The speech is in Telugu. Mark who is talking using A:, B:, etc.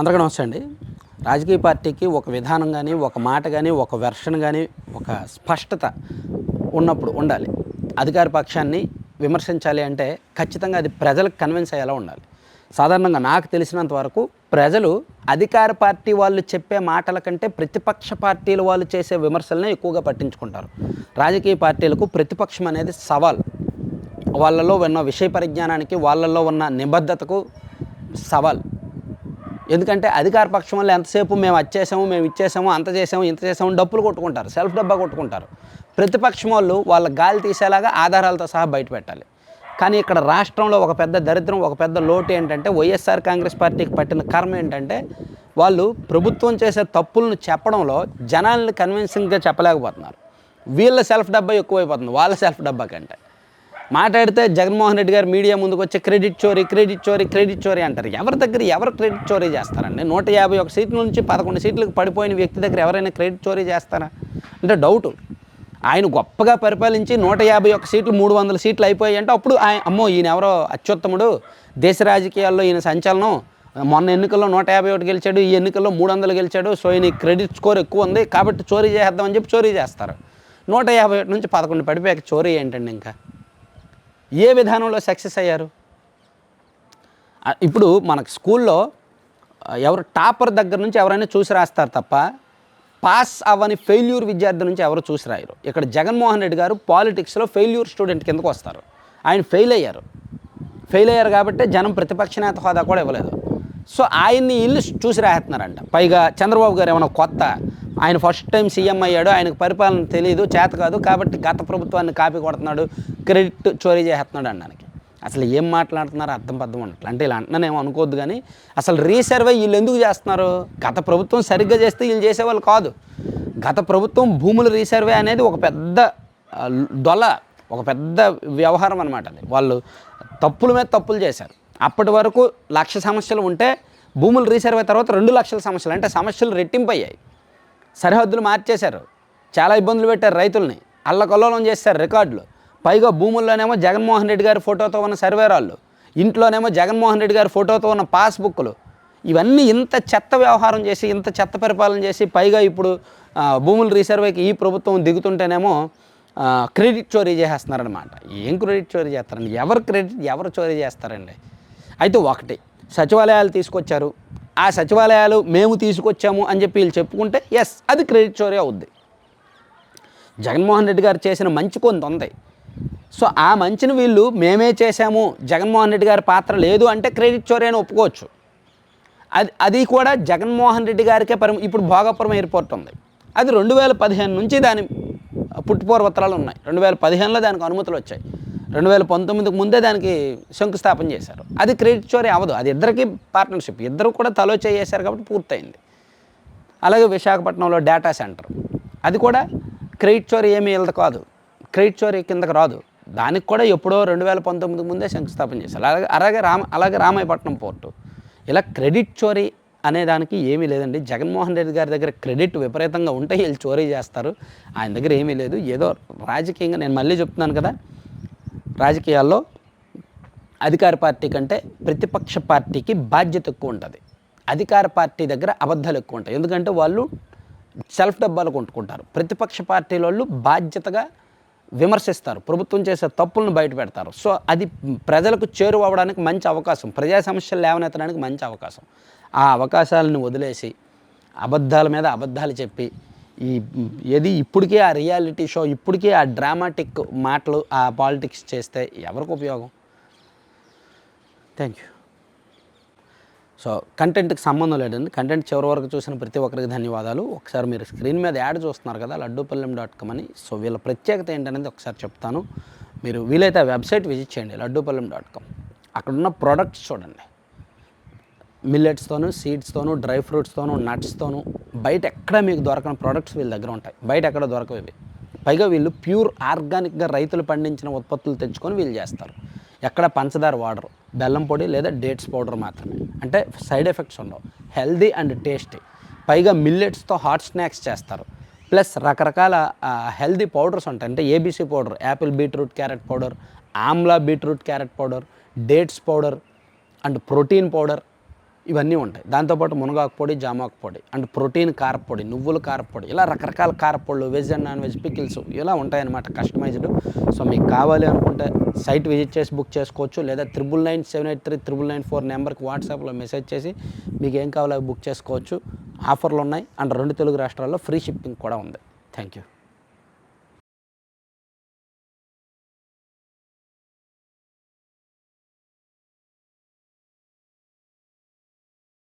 A: అందరికీ నమస్తే అండి. రాజకీయ పార్టీకి ఒక విధానం కానీ ఒక మాట కానీ ఒక వెర్షన్ కానీ ఒక స్పష్టత ఉన్నప్పుడు ఉండాలి. అధికార పక్షాన్ని విమర్శించాలి అంటే ఖచ్చితంగా అది ప్రజలకు కన్విన్స్ అయ్యేలా ఉండాలి. సాధారణంగా నాకు తెలిసినంత వరకు ప్రజలు అధికార పార్టీ వాళ్ళు చెప్పే మాటల కంటే ప్రతిపక్ష పార్టీల వాళ్ళు చేసే విమర్శలనే ఎక్కువగా పట్టించుకుంటారు. రాజకీయ పార్టీలకు ప్రతిపక్షం అనేది సవాల్. వాళ్ళలో ఉన్న విషయ పరిజ్ఞానానికి వాళ్ళల్లో ఉన్న నిబద్ధతకు సవాల్. ఎందుకంటే అధికార పక్షం వల్ల ఎంతసేపు మేము వచ్చేసాము మేము ఇచ్చేసాము అంత చేసాము ఇంత చేసాము డబ్బులు కొట్టుకుంటారు సెల్ఫ్ డబ్బా కొట్టుకుంటారు. ప్రతిపక్షం వాళ్ళు వాళ్ళ గాలి తీసేలాగా ఆధారాలతో సహా బయట పెట్టాలి. కానీ ఇక్కడ రాష్ట్రంలో ఒక పెద్ద దరిద్రం ఒక పెద్ద లోటు ఏంటంటే వైఎస్ఆర్ కాంగ్రెస్ పార్టీకి పట్టిన కర్మ ఏంటంటే వాళ్ళు ప్రభుత్వం చేసే తప్పులను చెప్పడంలో జనాల్ని కన్విన్సింగ్గా చెప్పలేకపోతున్నారు. వీళ్ళ సెల్ఫ్ డబ్బా ఎక్కువైపోతుంది వాళ్ళ సెల్ఫ్ డబ్బా కంటే. మాట్లాడితే జగన్మోహన్ రెడ్డి గారు మీడియా ముందుకు వచ్చి క్రెడిట్ చోరీ క్రెడిట్ చోరీ క్రెడిట్ చోరీ అంటారు. ఎవరి దగ్గర ఎవరు క్రెడిట్ చోరీ చేస్తారండి? నూట యాభై ఒక సీట్ల నుంచి పదకొండు సీట్లకు పడిపోయిన వ్యక్తి దగ్గర ఎవరైనా క్రెడిట్ చోరీ చేస్తారా? అంటే డౌట్ ఆయన గొప్పగా పరిపాలించి నూట యాభై ఒక్క సీట్లు మూడు వందల సీట్లు అయిపోయాయి అంటే అప్పుడు ఆయన అమ్మో ఈయన ఎవరో అత్యుత్తముడు. దేశ రాజకీయాల్లో ఈయన సంచలనం. మొన్న ఎన్నికల్లో నూట యాభై ఒకటి గెలిచాడు ఈ ఎన్నికల్లో మూడు వందలు గెలిచాడు. సో ఈయన క్రెడిట్ స్కోర్ ఎక్కువ ఉంది కాబట్టి చోరీ చేద్దామని చెప్పి చోరీ చేస్తారు. నూట యాభై ఒకటి నుంచి పదకొండు పడిపోయాక చోరీ ఏంటండి ఇంకా? ఏ విధానంలో సక్సెస్ అయ్యారు? ఇప్పుడు మనకు స్కూల్లో ఎవరు టాపర్ దగ్గర నుంచి ఎవరైనా చూసి రాస్తారు తప్ప పాస్ అవ్వని ఫెయిల్యూర్ విద్యార్థి నుంచి ఎవరు చూసి రాయరు. ఇక్కడ జగన్మోహన్ రెడ్డి గారు పాలిటిక్స్లో ఫెయిల్యూర్ స్టూడెంట్ కిందకు వస్తారు. ఆయన ఫెయిల్ అయ్యారు. ఫెయిల్ అయ్యారు కాబట్టి జనం ప్రతిపక్ష నేత హోదా కూడా ఇవ్వలేదు. సో ఆయన్ని ఇల్లు చూసి రాస్తున్నారంట. పైగా చంద్రబాబు గారు ఏమైనా కొత్త ఆయన ఫస్ట్ టైం సీఎం అయ్యాడు ఆయనకు పరిపాలన తెలియదు చేత కాదు కాబట్టి గత ప్రభుత్వాన్ని కాపీ కొడుతున్నాడు క్రెడిట్ చోరీ చేస్తున్నాడు అనడానికి. అసలు ఏం మాట్లాడుతున్నారో అర్థం పర్థం ఉండట్లేదు అంటే ఇలా అంటున్నానేమో అనుకోవద్దు కానీ అసలు రీసర్వే వీళ్ళు ఎందుకు చేస్తున్నారు? గత ప్రభుత్వం సరిగ్గా చేస్తే వీళ్ళు చేసేవాళ్ళు కాదు. గత ప్రభుత్వం భూముల రీసర్వే అనేది ఒక పెద్ద దొల ఒక పెద్ద వ్యవహారం అనమాట అది. వాళ్ళు తప్పుల మీద తప్పులు చేశారు. అప్పటి వరకు లక్ష సమస్యలు ఉంటే భూములు రీసర్వే తర్వాత రెండు లక్షల సమస్యలు అంటే సమస్యలు రెట్టింపు అయ్యాయి. సరిహద్దులు మార్చేశారు. చాలా ఇబ్బందులు పెట్టారు రైతుల్ని. అల్లకల్లోలం చేశారు రికార్డులు. పైగా భూముల్లోనేమో జగన్మోహన్ రెడ్డి గారి ఫోటోతో ఉన్న సర్వేరాళ్ళు. ఇంట్లోనేమో జగన్మోహన్ రెడ్డి గారి ఫోటోతో ఉన్న పాస్బుక్లు. ఇవన్నీ ఇంత చెత్త వ్యవహారం చేసి ఇంత చెత్త పరిపాలన చేసి పైగా ఇప్పుడు భూములు భూముల రీసర్వేకి ఈ ప్రభుత్వం దిగుతుంటేనేమో క్రెడిట్ చోరీ చేసేస్తున్నారనమాట ఏం క్రెడిట్ చోరీ చేస్తారండి? ఎవరు క్రెడిట్ ఎవరు చోరీ చేస్తారండి? అయితే ఒకటి సచివాలయాలు తీసుకొచ్చారు. ఆ సచివాలయాలు మేము తీసుకొచ్చాము అని చెప్పి వీళ్ళు చెప్పుకుంటే ఎస్ అది క్రెడిట్ చోరీ అవుద్ది. జగన్మోహన్ రెడ్డి గారు చేసిన మంచి కొంత ఉంది. సో ఆ మంచిని వీళ్ళు మేమే చేశాము జగన్మోహన్ రెడ్డి గారి పాత్ర లేదు అంటే క్రెడిట్ చోరీ అని ఒప్పుకోవచ్చు. అది అది కూడా జగన్మోహన్ రెడ్డి గారికే పరి ఇప్పుడు భోగాపురం ఎయిర్పోర్ట్ ఉంది. అది రెండు వేల పదిహేను నుంచి దాని పుట్టుపూర్వత్రాలు ఉన్నాయి. రెండు వేల పదిహేనులో దానికి అనుమతులు వచ్చాయి. రెండు వేల పంతొమ్మిదికి ముందే దానికి శంకుస్థాపన చేశారు. అది క్రెడిట్ చోరీ అవ్వదు. అది ఇద్దరికి పార్ట్నర్షిప్. ఇద్దరు కూడా తలో చేశారు కాబట్టి పూర్తయింది. అలాగే విశాఖపట్నంలో డేటా సెంటర్. అది కూడా క్రెడిట్ చోరీ ఏమీ వెళ్ళదు కాదు. క్రెడిట్ చోరీ కిందకు రాదు. దానికి కూడా ఎప్పుడో రెండు వేల పంతొమ్మిదికి ముందే శంకుస్థాపన చేశారు. అలాగే అలాగే రామ అలాగే రామాయపట్నం పోర్టు. ఇలా క్రెడిట్ చోరీ అనే దానికి ఏమీ లేదండి. జగన్మోహన్ రెడ్డి గారి దగ్గర క్రెడిట్ విపరీతంగా ఉంటే వీళ్ళు చోరీ చేస్తారు. ఆయన దగ్గర ఏమీ లేదు. ఏదో రాజకీయంగా నేను మళ్ళీ చెప్తున్నాను కదా. రాజకీయాల్లో అధికార పార్టీ కంటే ప్రతిపక్ష పార్టీకి బాధ్యత ఎక్కువ ఉంటుంది. అధికార పార్టీ దగ్గర అబద్ధాలు ఎక్కువ ఉంటాయి. ఎందుకంటే వాళ్ళు సెల్ఫ్ డబ్బాలు కొట్టుకుంటారు. ప్రతిపక్ష పార్టీల వాళ్ళు బాధ్యతగా విమర్శిస్తారు. ప్రభుత్వం చేసే తప్పులను బయట పెడతారు. సో అది ప్రజలకు చేరువవడానికి మంచి అవకాశం. ప్రజా సమస్యలు లేవనెత్తడానికి మంచి అవకాశం. ఆ అవకాశాలను వదిలేసి అబద్ధాల మీద అబద్ధాలు చెప్పి ఈ ఏది ఇప్పటికే ఆ రియాలిటీ షో ఇప్పటికే ఆ డ్రామాటిక్ మాటలు ఆ పాలిటిక్స్ చేస్తే ఎవరికి ఉపయోగం? థ్యాంక్ యూ సో కంటెంట్కి సంబంధం లేదండి. కంటెంట్ చివరి వరకు చూసిన ప్రతి ఒక్కరికి ధన్యవాదాలు. ఒకసారి మీరు స్క్రీన్ మీద యాడ్ చూస్తున్నారు కదా లడ్డూపల్లెం డాట్ కామ్ అని. సో వీళ్ళ ప్రత్యేకత ఏంటనేది ఒకసారి చెప్తాను. మీరు వీలైతే ఆ వెబ్సైట్ విజిట్ చేయండి లడ్డూపల్లెం డాట్ కామ్ అక్కడ ఉన్న ప్రోడక్ట్స్ చూడండి. మిల్లెట్స్తోను సీడ్స్తోను డ్రై ఫ్రూట్స్తోను నట్స్తోను బయట ఎక్కడ మీకు దొరకని ప్రోడక్ట్స్ వీళ్ళ దగ్గర ఉంటాయి. బయట ఎక్కడ దొరకవు ఇవి. పైగా వీళ్ళు ప్యూర్ ఆర్గానిక్గా రైతులు పండించిన ఉత్పత్తులు తెచ్చుకొని వీళ్ళు చేస్తారు. ఎక్కడ పంచదార వాడరు. బెల్లం పొడి లేదా డేట్స్ పౌడర్ మాత్రమే. అంటే సైడ్ ఎఫెక్ట్స్ ఉండవు. హెల్దీ అండ్ టేస్టీ పైగా మిల్లెట్స్తో హాట్ స్నాక్స్ చేస్తారు. ప్లస్ రకరకాల హెల్దీ పౌడర్స్ ఉంటాయి. అంటే ABC powder apple beetroot carrot powder amla beetroot carrot powder dates powder and protein powder ఇవన్నీ ఉంటాయి. దాంతోపాటు మునగాకు పొడి జామాకు పొడి అండ్ ప్రోటీన్ కారపొడి నువ్వుల కారపొడి ఇలా రకరకాల కారపొడులు veg and non veg pickles ఇలా ఉంటాయన్నమాట కస్టమైజ్డ్ సో మీకు కావాలి అనుకుంటే సైట్ విజిట్ చేసి బుక్ చేసుకోవచ్చు. లేదా triple nine seven eight three triple nine four నెంబర్కి వాట్సాప్లో మెసేజ్ చేసి మీకు ఏం కావాలో అవి బుక్ చేసుకోవచ్చు. ఆఫర్లు ఉన్నాయి. అండ్ రెండు తెలుగు రాష్ట్రాల్లో ఫ్రీ షిప్పింగ్ కూడా ఉంది. Thank you